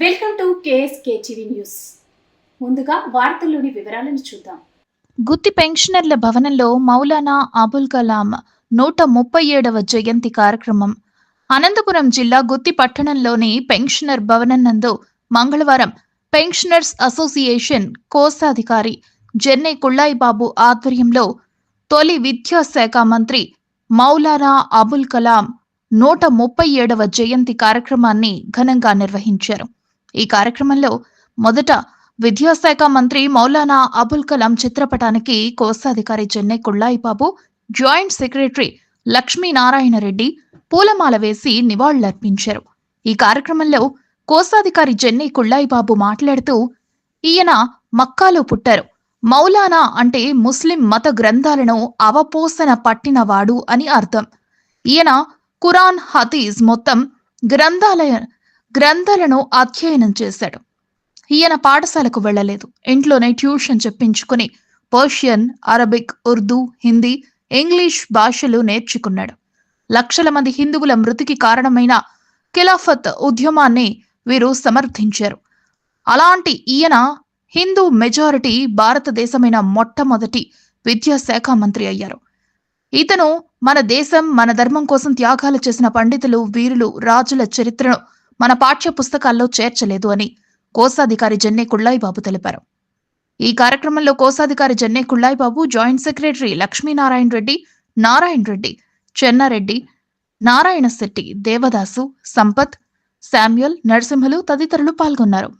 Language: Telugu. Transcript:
Welcome to KSK TV news. ముందుగా వార్తల్లోని వివరాలను చూద్దాం. గుత్తి పెన్షనర్ల భవనంలో మౌలానా అబుల్ కలాం నూట ముప్పై ఏడవ జయంతి కార్యక్రమం. అనంతపురం జిల్లా గుత్తి పట్టణంలోని పెన్షనర్ భవనం నందు మంగళవారం పెన్షనర్స్ అసోసియేషన్ కోశాధికారి జెన్నై కుళ్ళాయి బాబు ఆధ్వర్యంలో తొలి విద్యాశాఖ మంత్రి మౌలానా అబుల్ కలాం నూట ముప్పై ఏడవ జయంతి కార్యక్రమాన్ని ఘనంగా నిర్వహించారు. ఈ కార్యక్రమంలో మొదట విద్యాశాఖ మంత్రి మౌలానా అబుల్ కలాం చిత్రపటానికి కోశాధికారి చెన్నై కుళ్ళాయి బాబు జాయింట్ సెక్రటరీ లక్ష్మీనారాయణ రెడ్డి పూలమాల వేసి నివాళులర్పించారు. ఈ కార్యక్రమంలో కోశాధికారి జెన్నీ కుళ్ళాయి బాబు మాట్లాడుతూ ఈయన మక్కాలో పుట్టారు. మౌలానా అంటే ముస్లిం మత గ్రంథాలను అవపోసన పట్టినవాడు అని అర్థం. ఈయన కురాన్ హతీజ్ మొత్తం గ్రంథాలయ గ్రంథాలను అధ్యయనం చేశాడు. ఈయన పాఠశాలకు వెళ్ళలేదు. ఇంట్లోనే tuition చెప్పించుకుని Persian Arabic Urdu Hindi English భాషలు నేర్చుకున్నాడు. లక్షల మంది హిందువుల మృతికి కారణమైన ఖిలాఫత్ ఉద్యమాన్ని వీరు సమర్థించారు. అలాంటి ఈయన హిందూ మెజారిటీ భారతదేశమైన మొట్టమొదటి విద్యాశాఖ మంత్రి అయ్యారు. ఇతను మన దేశం మన ధర్మం కోసం త్యాగాలు చేసిన పండితులు వీరులు రాజుల చరిత్రను మన పాఠ్య పుస్తకాల్లో చేర్చలేదు అని కోశాధికారి జన్నే కుళ్ళాయిబాబు తెలిపారు. ఈ కార్యక్రమంలో కోశాధికారి Janne Kullayi Babu joint secretary Lakshminarayana Reddy Narayana Reddy Chennareddy Narayana Shetty Devadasu Sampath Samuel Narasimhulu తదితరులు పాల్గొన్నారు.